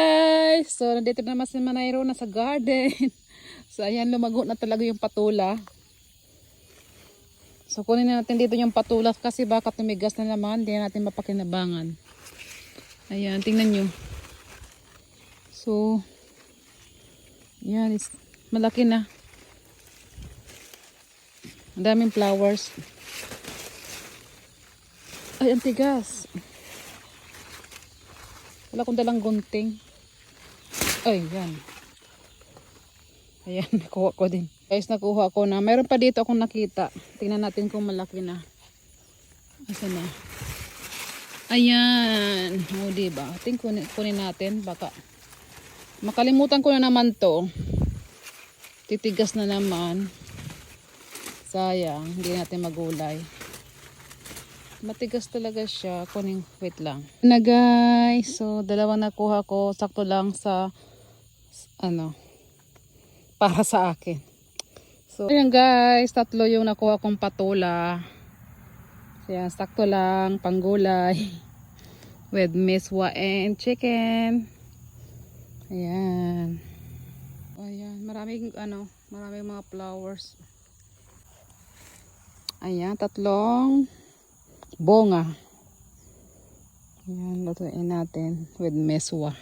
Guys, so nandito naman si Manayro na sa garden. so ayan, lumago na talaga yung patula. So kunin na natin dito yung patula kasi baka tumigas na naman, hindi na natin mapakinabangan. Ayan, tingnan nyo. So, yan, is, malaki na. Ang daming flowers. Ay, ang tigas. Wala akong dalang gunting. Ay, yan. Ayan, nakuha ko din. Guys, nakuha ko na. Meron pa dito akong nakita. Tingnan natin kung malaki na. Asa na? Ayan. O, diba? Tingnan kunin, kunin natin. Baka. Makalimutan ko na naman to. Titigas na naman. Sayang. Hindi natin magulay. Matigas talaga siya. Kunin, wait lang. Na guys. So, dalawa nakuha ko. Sakto lang sa, ano, para sa akin. So, ayan guys. Tatlo yung nakuha kong patula. So, yan, sakto lang. Panggulay. With miswa and chicken. Ayan. Ayan. Maraming, ano, maraming mga flowers. Ayan, tatlong bonga. Ayan, lutuin natin with meswa.